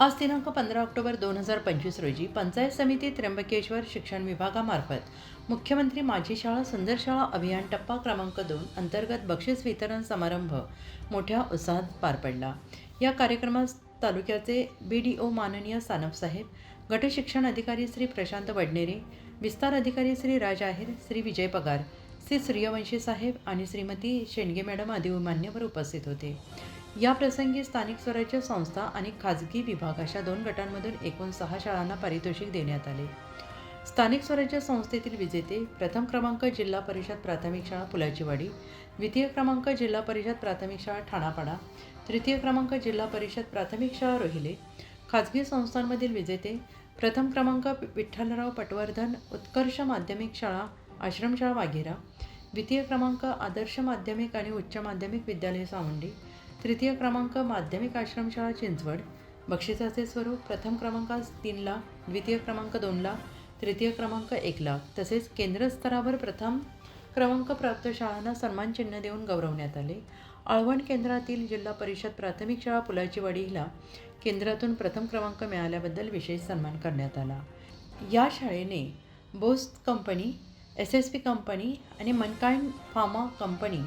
आज दिनांक पंधरा ऑक्टोबर दोन हजार पंचवीस रोजी पंचायत समिती त्र्यंबकेश्वर शिक्षण विभागामार्फत मुख्यमंत्री माझी शाळा सुंदर शाळा अभियान टप्पा क्रमांक दोन अंतर्गत बक्षीस वितरण समारंभ मोठ्या उत्साहात पार पडला. या कार्यक्रमास तालुक्याचे बी डी ओ माननीय सानपसाहेब गटशिक्षण अधिकारी श्री प्रशांत वडनेरे विस्तार अधिकारी श्री राज आहेर श्री विजय पगार श्री सूर्यवंशी साहेब आणि श्रीमती शेंडगे मॅडम आदी मान्यवर उपस्थित होते. या प्रसंगी स्थानिक स्वराज्य संस्था आणि खाजगी विभाग अशा दोन गटांमधून एकूण सहा शाळांना पारितोषिक देण्यात आले. स्थानिक स्वराज्य संस्थेतील विजेते प्रथम क्रमांक जिल्हा परिषद प्राथमिक शाळा पुलाचीवाडी द्वितीय क्रमांक जिल्हा परिषद प्राथमिक शाळा ठाणापाडा तृतीय क्रमांक जिल्हा परिषद प्राथमिक शाळा रोहिले. खाजगी संस्थांमधील विजेते प्रथम क्रमांक विठ्ठलराव पटवर्धन उत्कर्ष माध्यमिक शाळा आश्रमशाळा वाघेरा द्वितीय क्रमांक आदर्श माध्यमिक आणि उच्च माध्यमिक विद्यालय सावंडी तृतीय क्रमांक माध्यमिक आश्रमशाळा चिंचवड. बक्षिसाचे स्वरूप प्रथम क्रमांकास तीन लाख द्वितीय क्रमांक दोन लाख तृतीय क्रमांक एक लाख तसेच केंद्रस्तरावर प्रथम क्रमांक प्राप्त शाळांना सन्मानचिन्ह देऊन गौरवण्यात आले. आळवण केंद्रातील जिल्हा परिषद प्राथमिक शाळा पुलाची वाडीला केंद्रातून प्रथम क्रमांक मिळाल्याबद्दल विशेष सन्मान करण्यात आला. या शाळेने Bosch company S S P company आणि मनकाइंड फार्मा कंपनी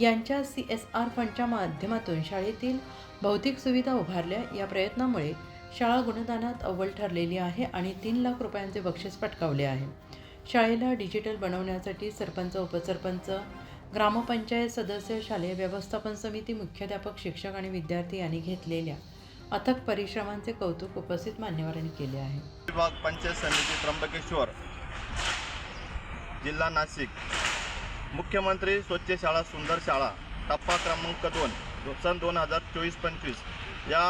यांच्या सी एस आर फंडच्या माध्यमातून शाळेतील भौतिक सुविधा उभारल्या. या प्रयत्नामुळे शाळा गुणदानात अव्वल ठरलेली आहे आणि तीन लाख रुपयांचे बक्षीस पटकावले आहे. शाळेला डिजिटल बनवण्यासाठी सरपंच उपसरपंच ग्रामपंचायत सदस्य शालेय व्यवस्थापन समिती मुख्याध्यापक शिक्षक आणि विद्यार्थी यांनी घेतलेल्या अथक परिश्रमांचे कौतुक उपस्थित मान्यवरांनी केले आहे. विभाग पंचायत समिती त्र्यंबकेश्वर जिल्हा नाशिक मुख्यमंत्री स्वच्छ शाळा सुंदर शाळा टप्पा क्रमांक दोन सन दोन हजार चोवीस पंचवीस. या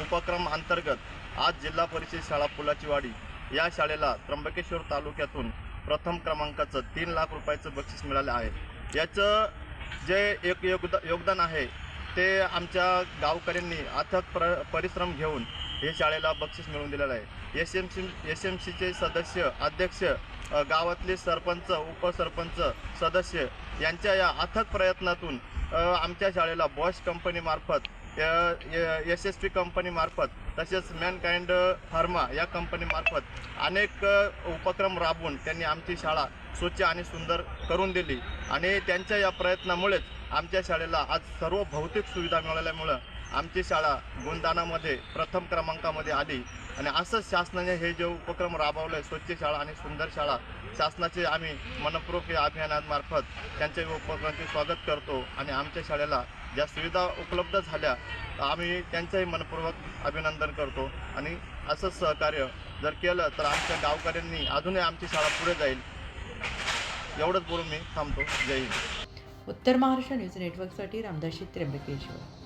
उपक्रम अंतर्गत आज जिल्हा परिषद शाळा पुलाचीवाडी या शाळेला त्र्यंबकेश्वर तालुक्यातून प्रथम क्रमांकाचं तीन लाख रुपयाचं बक्षीस मिळालं आहे. याचं जे एक योगदा योगदान आहे ते आमच्या गावकऱ्यांनी अथक प्र परिश्रम घेऊन हे शाळेला बक्षीस मिळवून दिलेलं आहे. S M C S M सीचे सदस्य अध्यक्ष गावातले सरपंच उपसरपंच सदस्य यांच्या या अथक प्रयत्नातून आमच्या शाळेला बॉश कंपनीमार्फत एस एस पी कंपनीमार्फत तसेच मॅनकाइंड फार्मा या कंपनीमार्फत अनेक उपक्रम राबवून त्यांनी आमची शाळा स्वच्छ आणि सुंदर करून दिली. आणि त्यांच्या या प्रयत्नामुळेच आमच्या शाळेला आज सर्व भौतिक सुविधा मिळाल्यामुळं आमची शाळा गुणदानामध्ये प्रथम क्रमांकामध्ये आली. आणि असंच शासनाने हे जे उपक्रम राबवलं आहे स्वच्छ शाळा आणि सुंदर शाळा शासनाचे आम्ही मनपूर्वक या अभियानामार्फत त्यांच्या उपक्रमाचे स्वागत करतो. आणि आमच्या शाळेला ज्या सुविधा उपलब्ध झाल्या आम्ही त्यांचंही मनपूर्वक अभिनंदन करतो. आणि असंच सहकार्य जर केलं तर आमच्या गावकऱ्यांनी अजूनही आमची शाळा पुढे जाईल. एवढंच बोलून मी थांबतो. जय हिंद. उत्तर महाराष्ट्र न्यूज नेटवर्कसाठी रामदाशी त्र्यंबकेश्वर.